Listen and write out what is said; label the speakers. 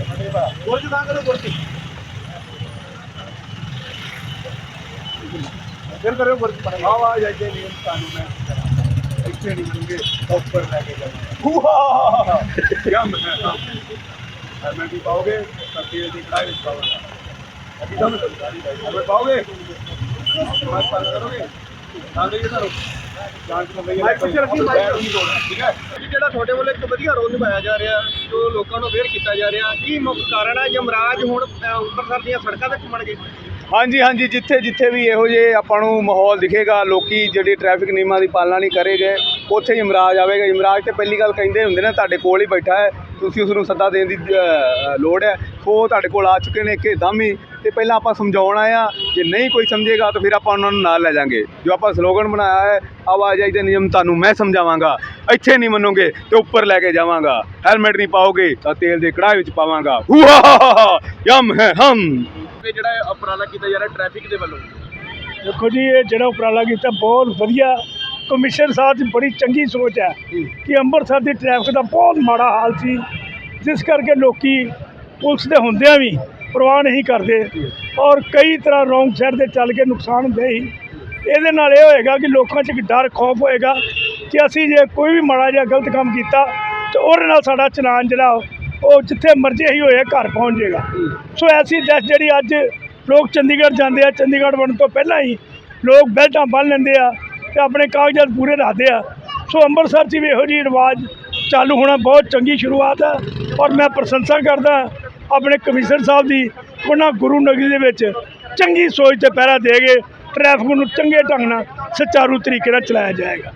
Speaker 1: ਗੁਰਜ ਤਾਂ ਕਰੋ ਗੁਰਜ ਫਿਰ ਕਰਿਓ ਗੁਰਜ ਪਰ ਆਵਾਜ਼ ਆਈ ਨਹੀਂ ਤੁਹਾਨੂੰ ਮੈਂ ਇੱਥੇ ਨਹੀਂ ਮੰਗੇ ਉੱਪਰ ਲੈ ਕੇ ਜਾਣਾ ਵਾਹ ਕੀ ਮੈਂ ਮੈਂ ਵੀ ਪਾਓਗੇ ਤਾਂ ਤੇਲ
Speaker 2: ਜਿਹੜਾ ਤੁਹਾਡੇ ਵੱਲੋਂ ਇੱਕ ਵਧੀਆ ਰੋਲ ਨਿਭਾਇਆ ਜਾ ਰਿਹਾ ਜੋ ਲੋਕਾਂ ਨੂੰ ਅਵੇਅਰ ਕੀਤਾ ਜਾ ਰਿਹਾ ਕੀ ਮੁੱਖ ਕਾਰਨ ਹੈ? ਹੁਣ ਅੰਮ੍ਰਿਤਸਰ ਦੀਆਂ ਸੜਕਾਂ ਤੇ ਘੁੰਮਣ ਗਏ।
Speaker 3: ਹਾਂਜੀ ਹਾਂਜੀ ਜਿੱਥੇ ਜਿੱਥੇ ਵੀ ਇਹੋ ਜਿਹੇ ਆਪਾਂ ਨੂੰ ਮਾਹੌਲ ਦਿਖੇਗਾ ਲੋਕੀ ਜਿਹੜੀ ਟ੍ਰੈਫਿਕ ਨਿਯਮਾਂ ਦੀ ਪਾਲਣਾ ਨਹੀਂ ਕਰੇਗੇ ਉੱਥੇ ਯਮਰਾਜ ਆਵੇਗਾ। ਯਮਰਾਜ ਤੇ ਪਹਿਲੀ ਗੱਲ ਕਹਿੰਦੇ ਹੁੰਦੇ ਨੇ ਤੁਹਾਡੇ ਕੋਲ ਹੀ ਬੈਠਾ ਹੈ। ਤੁਸੀਂ ਉਸ ਨੂੰ ਸੱਦਾ ਦੇਣ ਦੀ ਅ, ਲੋੜ ਹੈ। ਸੋ ਉਹ ਤੁਹਾਡੇ ਕੋਲ ਆ ਚੁੱਕੇ ਨੇ ਇੱਕਦਮ ਹੀ। ਤੇ ਪਹਿਲਾਂ ਆਪਾਂ ਸਮਝਾਉਣ ਆਏ ਆ ਜੇ ਨਹੀਂ ਕੋਈ ਸਮਝੇਗਾ ਤਾਂ ਫਿਰ ਆਪਾਂ ਉਹਨਾਂ ਨੂੰ ਨਾਲ ਲੈ ਜਾਾਂਗੇ। ਜੋ ਆਪਾਂ ਸਲੋਗਨ ਬਣਾਇਆ ਹੈ ਆਵਾਜਾਈ ਦੇ ਨਿਯਮ ਤੁਹਾਨੂੰ ਮੈਂ ਸਮਝਾਵਾਂਗਾ। ਇੱਥੇ ਨਹੀਂ ਮੰਨੋਗੇ ਤੇ ਉੱਪਰ ਲੈ ਕੇ ਜਾਵਾਂਗਾ। ਹੈਲਮਟ ਨਹੀਂ ਪਾਓਗੇ ਤਾਂ ਤੇਲ ਦੇ ਕੜਾਹ ਵਿੱਚ ਪਾਵਾਂਗਾ। ਹੁਆ ਯਮ ਹੈ ਹਮ!
Speaker 2: ਕਿ ਜਿਹੜਾ ਇਹ ਉਪਰਾਲਾ ਕੀਤਾ ਜਾ ਰਿਹਾ ਟ੍ਰੈਫਿਕ ਦੇ ਵੱਲੋਂ।
Speaker 4: ਦੇਖੋ ਜੀ ਇਹ ਜਿਹੜਾ ਉਪਰਾਲਾ ਕੀਤਾ ਬਹੁਤ ਵਧੀਆ ਕਮਿਸ਼ਨ ਸਾਹਿਬ ਦੀ ਬੜੀ ਚੰਗੀ ਸੋਚ ਹੈ ਕਿ ਅੰਮ੍ਰਿਤਸਰ ਦੀ ਟ੍ਰੈਫਿਕ ਦਾ ਬਹੁਤ ਮਾੜਾ ਹਾਲ ਸੀ ਜਿਸ ਕਰਕੇ ਲੋਕੀ ਪੁਲਿਸ ਦੇ ਹੁੰਦਿਆਂ ਵੀ ਪ੍ਰਵਾਹ ਨਹੀਂ ਕਰਦੇ ਔਰ ਕਈ ਤਰ੍ਹਾਂ ਰੋਂਗ ਸਾਈਡ ਤੇ ਚੱਲ ਕੇ ਨੁਕਸਾਨ ਹੁੰਦੇ ਹੀ ਇਹਦੇ ਨਾਲ ਇਹ ਹੋਏਗਾ ਕਿ ਲੋਕਾਂ 'ਚ ਇੱਕ ਡਰ ਖੌਫ ਹੋਏਗਾ ਕਿ ਅਸੀਂ ਜੇ ਕੋਈ ਵੀ ਮਾੜਾ ਜਿਹਾ ਗਲਤ ਕੰਮ ਕੀਤਾ ਤੇ ਉਹਦੇ ਨਾਲ ਸਾਡਾ ਚਲਾਨ ਜਿਹੜਾ ਉਹ ਜਿੱਥੇ ਮਰਜ਼ੀ ਹੀ ਹੋਏ ਘਰ ਪਹੁੰਚ ਜਾਏਗਾ। ਸੋ ਐਸੀ ਡੈਸ ਜਿਹੜੀ ਅੱਜ ਲੋਕ ਚੰਡੀਗੜ੍ਹ ਜਾਂਦੇ ਆ ਚੰਡੀਗੜ੍ਹ ਬਣਨ ਤੋਂ ਪਹਿਲਾਂ ਹੀ ਲੋਕ ਬੈਲਟਾਂ ਬੰਨ੍ਹ ਲੈਂਦੇ ਆ ਤੇ ਆਪਣੇ ਕਾਗਜ਼ਾਤ ਪੂਰੇ ਰੱਖਦੇ ਆ। ਸੋ ਅੰਮ੍ਰਿਤਸਰ 'ਚ ਵੀ ਇਹੋ ਜਿਹੀ ਰਿਵਾਜ ਚਾਲੂ ਹੋਣਾ ਬਹੁਤ ਚੰਗੀ ਸ਼ੁਰੂਆਤ ਆ ਔਰ ਮੈਂ ਪ੍ਰਸ਼ੰਸਾ ਕਰਦਾ ਆਪਣੇ ਕਮਿਸ਼ਨਰ ਸਾਹਿਬ ਦੀ, ਉਹਨਾਂ ਗੁਰੂ ਨਗਰੀ ਦੇ ਵਿੱਚ ਚੰਗੀ ਸੋਚ ਤੇ ਪਹਿਰਾ ਦੇ ਕੇ ਟ੍ਰੈਫਿਕ ਨੂੰ ਚੰਗੇ ਢੰਗ ਨਾਲ ਸੁਚਾਰੂ ਤਰੀਕੇ ਨਾਲ ਚਲਾਇਆ ਜਾਏਗਾ।